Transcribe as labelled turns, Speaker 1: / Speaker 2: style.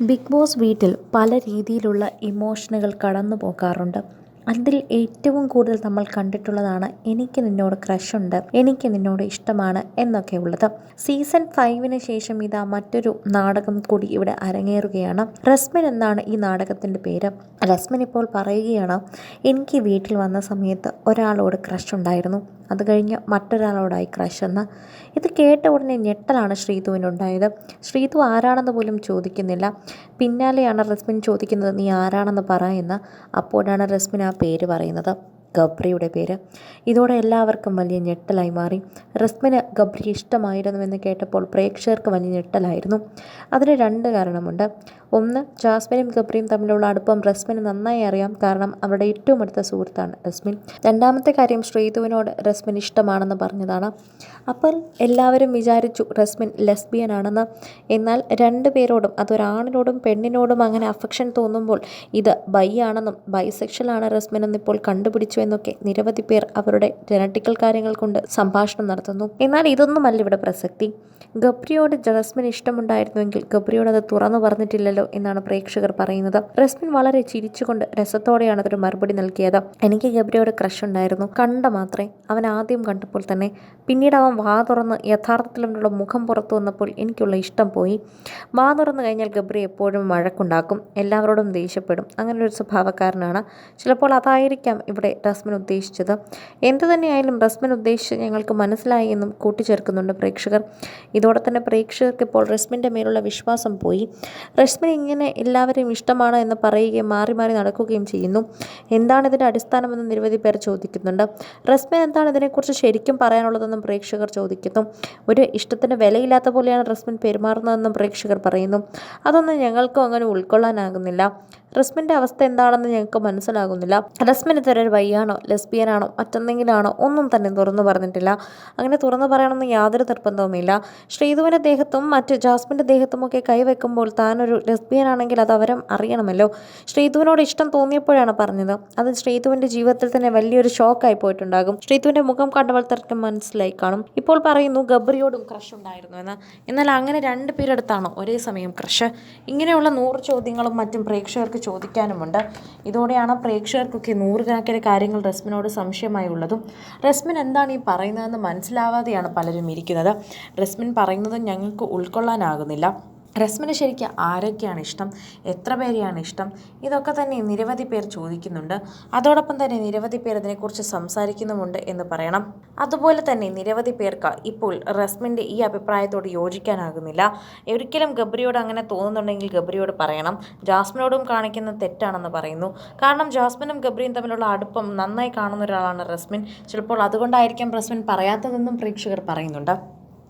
Speaker 1: Big boss വീട്ടിൽ പല രീതിയിലുള്ള ഇമോഷനുകൾ കടന്നു പോകാറുണ്ട് അതിൽ ഏറ്റവും കൂടുതൽ നമ്മൾ കണ്ടിട്ടുള്ളതാണ് എനിക്ക് നിന്നോട് ക്രഷുണ്ട് എനിക്ക് നിന്നോട് ഇഷ്ടമാണ് എന്നൊക്കെ ഉള്ളത്. സീസൺ ഫൈവിന് ശേഷം ഇതാ മറ്റൊരു നാടകം കൂടി ഇവിടെ അരങ്ങേറുകയാണ്. റസ്മിൻ എന്നാണ് ഈ നാടകത്തിന്റെ പേര്. റസ്മിൻ ഇപ്പോൾ പറയുകയാണ് എനിക്ക് വീട്ടിൽ വന്ന സമയത്ത് ഒരാളോട് ക്രഷ് ഉണ്ടായിരുന്നു. അത് കഴിഞ്ഞ് മറ്റൊരാളോടായി ക്രഷ് എന്ന് ഇത് കേട്ട ഉടനെ ഞെട്ടലാണ് ശ്രീതുവിനുണ്ടായത് ശ്രീതു ആരാണെന്ന് പോലും ചോദിക്കുന്നില്ല. പിന്നാലെയാണ് റസ്മിൻ ചോദിക്കുന്നത് നീ ആരാണെന്ന് പറ എന്ന്. അപ്പോഴാണ് റസ്മിൻ ആ പേര് പറയുന്നത്. ഗബ്രിയുടെ പേര്. ഇതോടെ എല്ലാവർക്കും വലിയ ഞെട്ടലായി മാറി. റസ്മിന് ഗബ്രി ഇഷ്ടമായിരുന്നുവെന്ന് കേട്ടപ്പോൾ പ്രേക്ഷകർക്ക് വലിയ ഞെട്ടലായിരുന്നു. അതിന് രണ്ട് കാരണമുണ്ട്. ഒന്ന് ജാസ്മിനും ഗബ്രിയും തമ്മിലുള്ള അടുപ്പം റസ്മിന് നന്നായി അറിയാം. കാരണം അവരുടെ ഏറ്റവും അടുത്ത സുഹൃത്താണ് റസ്മിൻ. രണ്ടാമത്തെ കാര്യം ശ്രീതുവിനോട് റസ്മിൻ ഇഷ്ടമാണെന്ന് പറഞ്ഞതാണ്. അപ്പോൾ എല്ലാവരും വിചാരിച്ചു റസ്മിൻ ലെസ്ബിയൻ ആണെന്ന് എന്നാൽ രണ്ടു പേരോടും അതൊരാണിനോടും പെണ്ണിനോടും അങ്ങനെ അഫക്ഷൻ തോന്നുമ്പോൾ ഇത് ബൈ ആണെന്നും ബൈസെക്ഷൽ ആണ് റസ്മിൻ എന്നിപ്പോൾ കണ്ടുപിടിച്ചു എന്നൊക്കെ നിരവധി പേർ അവരുടെ ജനറ്റിക്കൽ കാര്യങ്ങൾ കൊണ്ട് സംഭാഷണം നടത്തുന്നു. എന്നാൽ ഇതൊന്നുമല്ല ഇവിടെ പ്രസക്തി. ഗബ്രിയോട് ജസ്മിൻ ഇഷ്ടമുണ്ടായിരുന്നുവെങ്കിൽ ഗബ്രിയോട് അത് തുറന്നു പറഞ്ഞിട്ടില്ലല്ലോ. എന്നാണ് പ്രേക്ഷകർ പറയുന്നത്. റസ്മിൻ വളരെ ചിരിച്ചുകൊണ്ട് രസത്തോടെയാണ് അതൊരു മറുപടി നൽകിയത്. എനിക്ക് ഗബ്രിയോട് ക്രഷ് ഉണ്ടായിരുന്നു. കണ്ട മാത്രമേ അവൻ ആദ്യം കണ്ടപ്പോൾ തന്നെ പിന്നീട് അവൻ വാ തുറന്ന് യഥാർത്ഥത്തിൽ അവനുള്ള മുഖം പുറത്തു വന്നപ്പോൾ എനിക്കുള്ള ഇഷ്ടം പോയി. വാ തുറന്നു കഴിഞ്ഞാൽ ഗബ്രി എപ്പോഴും വഴക്കുണ്ടാക്കും. എല്ലാവരോടും ദേഷ്യപ്പെടും. അങ്ങനെ ഒരു സ്വഭാവക്കാരനാണ്. ചിലപ്പോൾ അതായിരിക്കാം ഇവിടെ റസ്മിൻ ഉദ്ദേശിച്ചത്. എന്തു തന്നെയായാലും റസ്മിൻ ഉദ്ദേശിച്ച് ഞങ്ങൾക്ക് മനസ്സിലായി എന്നും കൂട്ടിച്ചേർക്കുന്നുണ്ട് പ്രേക്ഷകർ. ഇതോടെ തന്നെ പ്രേക്ഷകർക്ക് ഇപ്പോൾ റസ്മിന്റെ മേലുള്ള വിശ്വാസം പോയി. റസ്മിൻ ഇങ്ങനെ എല്ലാവരെയും ഇഷ്ടമാണ് എന്ന് പറയുകയും മാറി മാറി നടക്കുകയും ചെയ്യുന്നു. എന്താണ് ഇതിന്റെ അടിസ്ഥാനമെന്ന് നിരവധി പേർ ചോദിക്കുന്നുണ്ട്. റസ്മിൻ എന്താണ് ഇതിനെക്കുറിച്ച് ശരിക്കും പറയാനുള്ളതെന്നും പ്രേക്ഷകർ ചോദിക്കുന്നു. ഒരു ഇഷ്ടത്തിന് വിലയില്ലാത്ത പോലെയാണ് റസ്മിൻ പെരുമാറുന്നതെന്നും പ്രേക്ഷകർ പറയുന്നു. അതൊന്നും ഞങ്ങൾക്കും അങ്ങനെ ഉൾക്കൊള്ളാനാകുന്നില്ല. റസ്മിന്റെ അവസ്ഥ എന്താണെന്ന് ഞങ്ങൾക്ക് മനസ്സിലാകുന്നില്ല. റസ്മിൻ ഇത്തരം വയ്യാണോ ലെസ്ബിയനാണോ മറ്റെന്തെങ്കിലാണോ ഒന്നും തന്നെ തുറന്നു പറഞ്ഞിട്ടില്ല. അങ്ങനെ തുറന്നു പറയണമെന്ന് യാതൊരു നിർബന്ധവുമില്ല. ശ്രീധുവിന്റെ ദേഹത്തും മറ്റ് ജാസ്മിന്റെ ദേഹത്തുമൊക്കെ കൈവെക്കുമ്പോൾ താനൊരു ലെസ്ബിയൻ ആണെങ്കിൽ അത് അവരും അറിയണമല്ലോ. ശ്രീധുവിനോട് ഇഷ്ടം തോന്നിയപ്പോഴാണ് പറഞ്ഞത്. അത് ശ്രീധുവിന്റെ ജീവിതത്തിൽ തന്നെ വലിയൊരു ഷോക്കായി പോയിട്ടുണ്ടാകും. ശ്രീധുവിന്റെ മുഖം കണ്ടവൾ തർക്കം മനസ്സിലായി കാണും. ഇപ്പോൾ പറയുന്നു ഗബ്രിയോടും ക്രഷ് ഉണ്ടായിരുന്നു എന്ന്. എന്നാൽ അങ്ങനെ രണ്ട് പേരെടുത്താണോ ഒരേ സമയം ക്രഷ്. ഇങ്ങനെയുള്ള നൂറ് ചോദ്യങ്ങളും മറ്റും പ്രേക്ഷകർക്ക് ചോദിക്കാനുമുണ്ട്. ഇതോടെയാണ് പ്രേക്ഷകർക്കൊക്കെ നൂറുകണക്കിന് കാര്യങ്ങൾ റസ്മിനോട് സംശയമായി ഉള്ളതും. റസ്മിൻ എന്താണ് ഈ പറയുന്നതെന്ന് മനസ്സിലാവാതെയാണ് പലരും ഇരിക്കുന്നത്. റസ്മിൻ പറയുന്നത് ഞങ്ങൾക്ക് ഉൾക്കൊള്ളാനാകുന്നില്ല. റസ്മിന് ശരിക്കും ആരൊക്കെയാണ് ഇഷ്ടം? എത്ര പേരെയാണ് ഇഷ്ടം? ഇതൊക്കെ തന്നെ നിരവധി പേർ ചോദിക്കുന്നുണ്ട്. അതോടൊപ്പം തന്നെ നിരവധി പേർ ഇതിനെക്കുറിച്ച് സംസാരിക്കുന്നുമുണ്ട് എന്ന് പറയണം. അതുപോലെ തന്നെ നിരവധി പേർക്ക് ഇപ്പോൾ റസ്മിന്റെ ഈ അഭിപ്രായത്തോട് യോജിക്കാനാകുന്നില്ല. ഒരിക്കലും ഗബ്രിയോട് അങ്ങനെ തോന്നുന്നുണ്ടെങ്കിൽ ഗബ്രിയോട് പറയണം. ജാസ്മിനോടും കാണിക്കുന്ന തെറ്റാണെന്ന് പറയുന്നു. കാരണം ജാസ്മിനും ഗബ്രിയും തമ്മിലുള്ള അടുപ്പം നന്നായി കാണുന്ന ഒരാളാണ് റസ്മിൻ ചിലപ്പോൾ അതുകൊണ്ടായിരിക്കാം റസ്മിൻ പറയാത്തതെന്നും പ്രേക്ഷകർ പറയുന്നുണ്ട്.